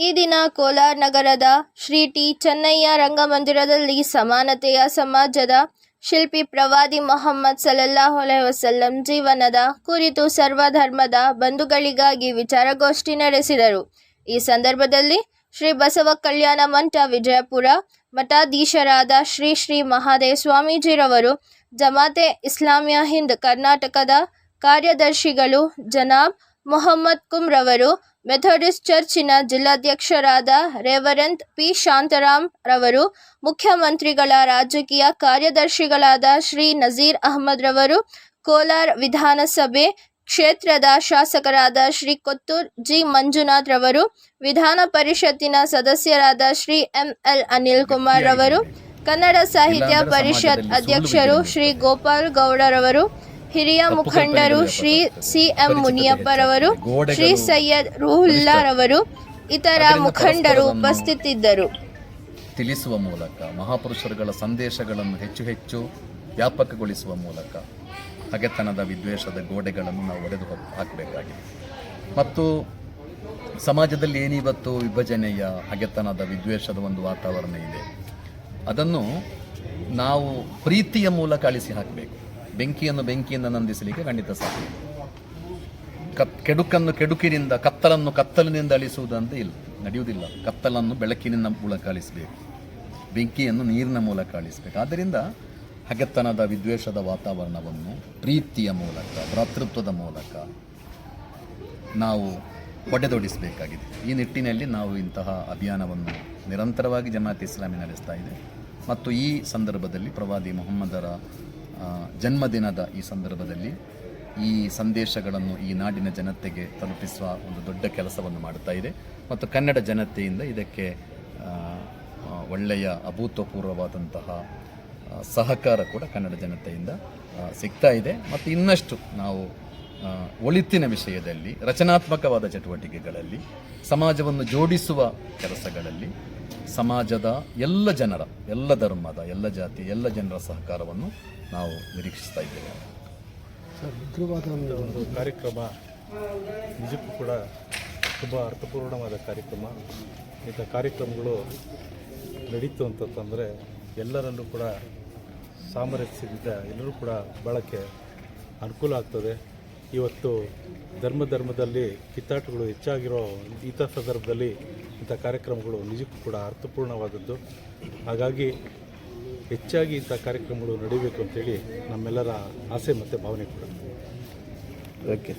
ಈ ದಿನ ಕೋಲಾರ ನಗರದ ಶ್ರೀ ಟಿ ಚೆನ್ನಯ್ಯ ರಂಗಮಂದಿರದಲ್ಲಿ ಸಮಾನತೆಯ ಸಮಾಜದ ಶಿಲ್ಪಿ ಪ್ರವಾದಿ ಮೊಹಮ್ಮದ್ ಸಲಲ್ಲಾಹು ಅಲೈಹಿ ವಸಲ್ಲಂ ಜೀವನದ ಕುರಿತು ಸರ್ವಧರ್ಮದ ಬಂಧುಗಳಿಗಾಗಿ ವಿಚಾರಗೋಷ್ಠಿ ನಡೆಸಿದರು. ಈ ಸಂದರ್ಭದಲ್ಲಿ ಶ್ರೀ ಬಸವ ಕಲ್ಯಾಣ ಮಂಟ ವಿಜಯಪುರ ಮಠಾಧೀಶರಾದ ಶ್ರೀ ಶ್ರೀ ಮಹಾದೇವ್ ಸ್ವಾಮೀಜಿರವರು, ಜಮಾತೆ ಇಸ್ಲಾಮಿಯಾ ಹಿಂದ್ ಕರ್ನಾಟಕದ ಕಾರ್ಯದರ್ಶಿಗಳು ಜನಾಬ್ ಮೊಹಮ್ಮದ್ ಕುಮ್ರವರು ಮೆಥಡಿಸ್ಟ್ ಚರ್ಚಿನ ಜಿಲ್ಲಾಧ್ಯಕ್ಷರಾದ ರೆವರೆಂತ್ ಪಿ. ಶಾಂತರಾಮ್ ರವರು ಮುಖ್ಯಮಂತ್ರಿಗಳ ರಾಜಕೀಯ ಕಾರ್ಯದರ್ಶಿಗಳಾದ ಶ್ರೀ ನಜೀರ್ ಅಹಮದ್ ರವರು ಕೋಲಾರ ವಿಧಾನಸಭೆ ಕ್ಷೇತ್ರದ ಶಾಸಕರಾದ ಶ್ರೀ ಕೊತ್ತೂರ್ ಜಿ. ಮಂಜುನಾಥ್ ರವರು ವಿಧಾನ ಪರಿಷತ್ತಿನ ಸದಸ್ಯರಾದ ಶ್ರೀ ಎಂ. ಎಲ್. ಅನಿಲ್ ಕುಮಾರ್ ರವರು ಕನ್ನಡ ಸಾಹಿತ್ಯ ಪರಿಷತ್ ಅಧ್ಯಕ್ಷರು ಶ್ರೀ ಗೋಪಾಲ್ ಗೌಡರವರು ಹಿರಿಯ ಮುಖಂಡರು ಶ್ರೀ ಸಿ ಎಂ ಮುನಿಯಪ್ಪರವರು ಶ್ರೀ ಸೈಯದ್ ರೂಹುಲ್ಲಾ ರವರು ಇತರ ಮುಖಂಡರು ಉಪಸ್ಥಿತಿದ್ದರು. ತಿಳಿಸುವ ಮೂಲಕ ಮಹಾಪುರುಷರುಗಳ ಸಂದೇಶಗಳನ್ನು ಹೆಚ್ಚು ಹೆಚ್ಚು ವ್ಯಾಪಕಗೊಳಿಸುವ ಮೂಲಕ ಹಗೆತನದ ವಿದ್ವೇಷದ ಗೋಡೆಗಳನ್ನು ನಾವು ಒಡೆದು ಹಾಕಬೇಕಾಗಿದೆ. ಮತ್ತು ಸಮಾಜದಲ್ಲಿ ಏನಿವತ್ತು ವಿಭಜನೆಯ ಹಗೆತನದ ವಿದ್ವೇಷದ ಒಂದು ವಾತಾವರಣ ಇದೆ ಅದನ್ನು ನಾವು ಪ್ರೀತಿಯ ಮೂಲಕ ಅಳಿಸಿ ಹಾಕಬೇಕು. ಬೆಂಕಿಯನ್ನು ಬೆಂಕಿಯಿಂದ ನಂದಿಸಲಿಕ್ಕೆ ಖಂಡಿತ ಸಾಧ್ಯ. ಕತ್, ಕೆಡುಕನ್ನು ಕೆಡುಕಿನಿಂದ, ಕತ್ತಲನ್ನು ಕತ್ತಲಿನಿಂದ ಅಳಿಸುವುದಂತ ಇಲ್ಲ, ನಡೆಯುವುದಿಲ್ಲ. ಕತ್ತಲನ್ನು ಬೆಳಕಿನಿಂದ ಮೂಲಕ ಅಳಿಸಬೇಕು ಬೆಂಕಿಯನ್ನು ನೀರಿನ ಮೂಲಕ ಅಳಿಸಬೇಕು ಆದ್ದರಿಂದ ಹಗೆತನದ, ವಿದ್ವೇಷದ ವಾತಾವರಣವನ್ನು ಪ್ರೀತಿಯ ಮೂಲಕ, ಭ್ರಾತೃತ್ವದ ಮೂಲಕ ನಾವು ಹೊಡೆದೊಡಿಸಬೇಕಾಗಿದೆ ಈ ನಿಟ್ಟಿನಲ್ಲಿ ನಾವು ಇಂತಹ ಅಭಿಯಾನವನ್ನು ನಿರಂತರವಾಗಿ ಜಮಾತ್ ಇಸ್ಲಾಮಿ ನಡೆಸ್ತಾ ಇದೆ. ಮತ್ತು ಈ ಸಂದರ್ಭದಲ್ಲಿ ಪ್ರವಾದಿ ಮೊಹಮ್ಮದರ ಜನ್ಮದಿನದ ಈ ಸಂದರ್ಭದಲ್ಲಿ ಈ ಸಂದೇಶಗಳನ್ನು ಈ ನಾಡಿನ ಜನತೆಗೆ ತಲುಪಿಸುವ ಒಂದು ದೊಡ್ಡ ಕೆಲಸವನ್ನು ಮಾಡ್ತಾ ಇದೆ. ಮತ್ತು ಕನ್ನಡ ಜನತೆಯಿಂದ ಇದಕ್ಕೆ ಒಳ್ಳೆಯ ಅಭೂತಪೂರ್ವವಾದಂತಹ ಸಹಕಾರ ಕೂಡ ಕನ್ನಡ ಜನತೆಯಿಂದ ಸಿಗ್ತಾ ಇದೆ. ಮತ್ತು ಇನ್ನಷ್ಟು ನಾವು ಒಳಿತಿನ ವಿಷಯದಲ್ಲಿ, ರಚನಾತ್ಮಕವಾದ ಚಟುವಟಿಕೆಗಳಲ್ಲಿ, ಸಮಾಜವನ್ನು ಜೋಡಿಸುವ ಕೆಲಸಗಳಲ್ಲಿ, ಸಮಾಜದ ಎಲ್ಲ ಜನರ, ಎಲ್ಲ ಧರ್ಮದ, ಎಲ್ಲ ಜಾತಿ, ಎಲ್ಲ ಜನರ ಸಹಕಾರವನ್ನು ನಾವು ನಿರೀಕ್ಷಿಸ್ತಾ ಇದ್ದೇವೆ. ಒಂದು ಕಾರ್ಯಕ್ರಮ. ನಿಜಕ್ಕೂ ಕೂಡ ತುಂಬ ಅರ್ಥಪೂರ್ಣವಾದ ಕಾರ್ಯಕ್ರಮ. ಇಂಥ ಕಾರ್ಯಕ್ರಮಗಳು ನಡೀತು ಅಂತಂತಂದರೆ ಎಲ್ಲರಲ್ಲೂ ಕೂಡ ಸಾಮರಸ್ಯದಿಂದ ಎಲ್ಲರೂ ಕೂಡ ಬಳಕೆ ಅನುಕೂಲ ಆಗ್ತದೆ. ಇವತ್ತು ಧರ್ಮ ಧರ್ಮದಲ್ಲಿ ಕಿತ್ತಾಟಗಳು ಹೆಚ್ಚಾಗಿರೋ ಇಂಥ ಸಂದರ್ಭದಲ್ಲಿ ಇಂಥ ಕಾರ್ಯಕ್ರಮಗಳು ನಿಜಕ್ಕೂ ಕೂಡ ಅರ್ಥಪೂರ್ಣವಾದದ್ದು. ಹಾಗಾಗಿ ಹೆಚ್ಚಾಗಿ ಇಂಥ ಕಾರ್ಯಕ್ರಮಗಳು ನಡೀಬೇಕು ಅಂತೇಳಿ ನಮ್ಮೆಲ್ಲರ ಆಸೆ ಮತ್ತು ಭಾವನೆ ಕೂಡ. ಓಕೆ